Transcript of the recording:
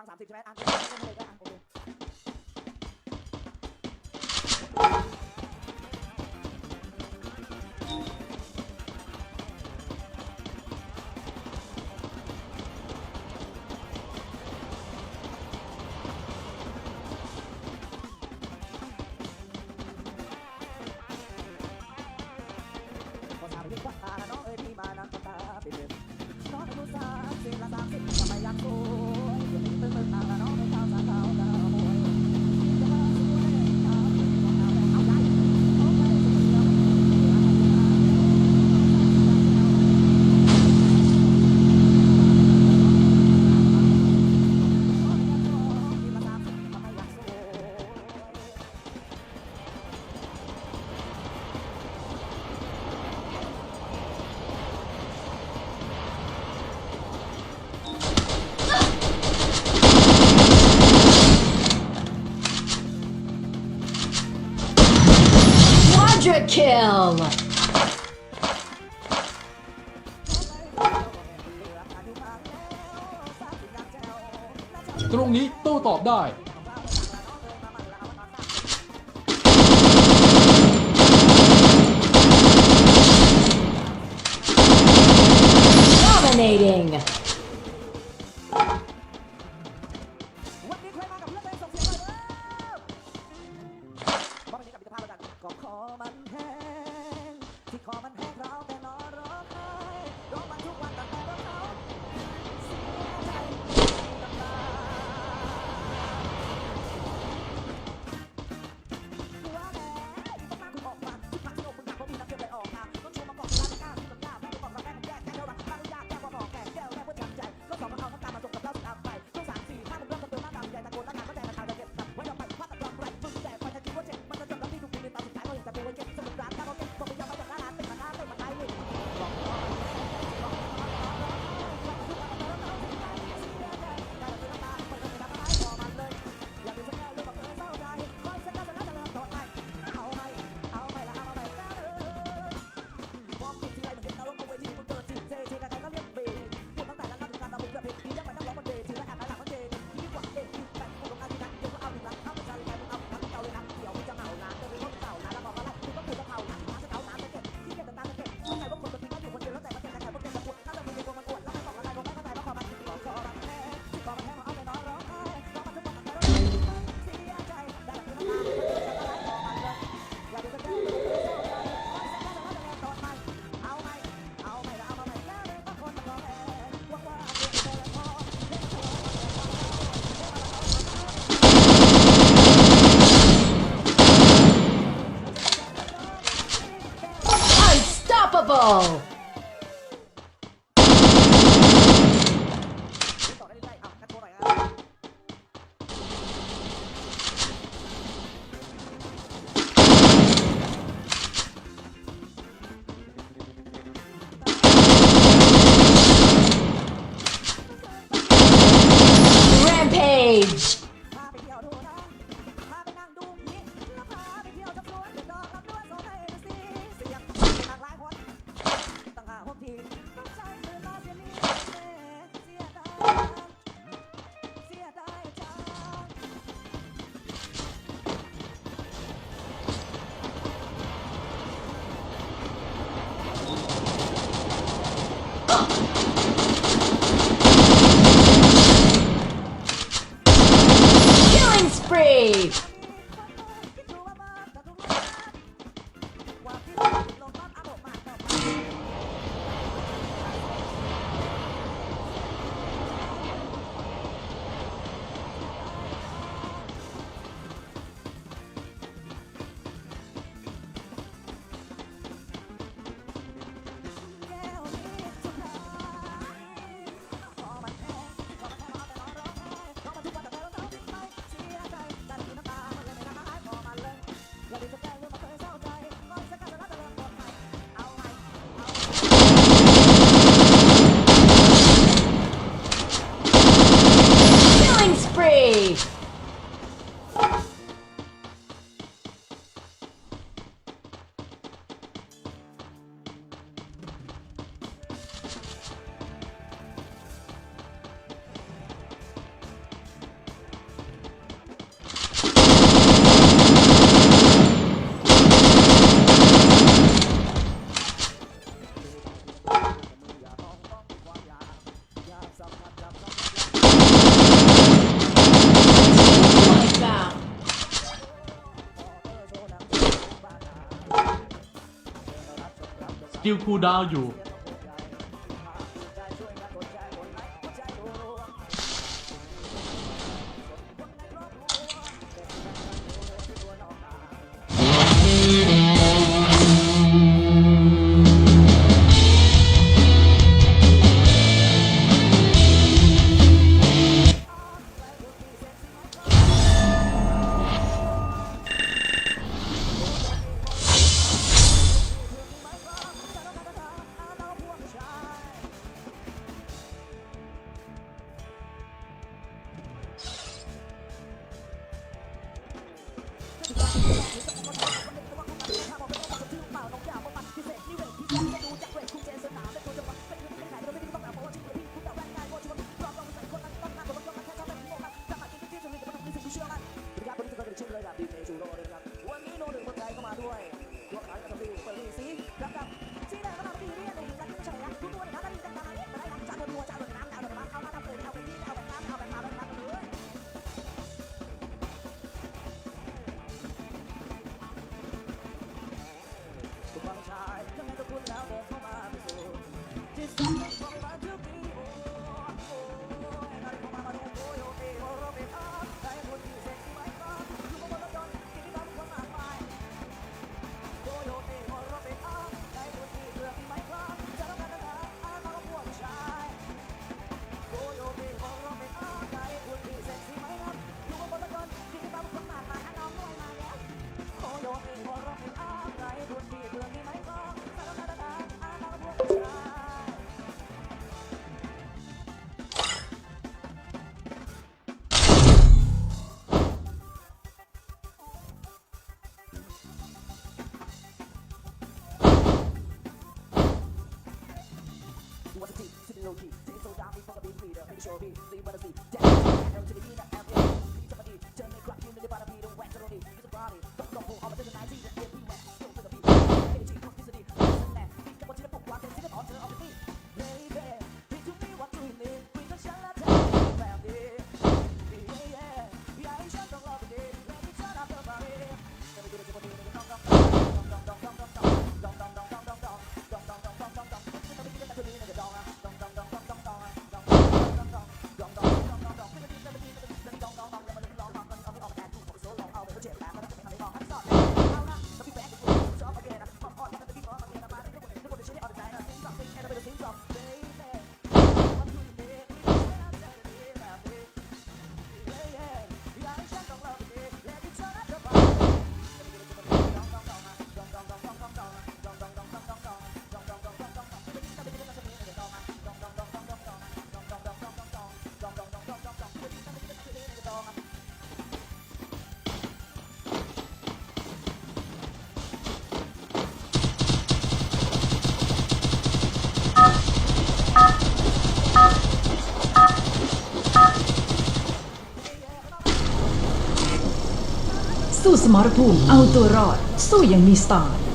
ฟังสามสิบใช่ไหมอะก็ตาน้องเอ้ยพี่มานั่งตาปเดินน้องอนุสาสิบละสามสิบทำไมยังโก Ultra kill! ตรงนี้โต้ตอบได้ Dominating! Oh! ลคูลดาวอยู่ มรภูมิเอาตัวรอดสู้อย่างมีสไตล์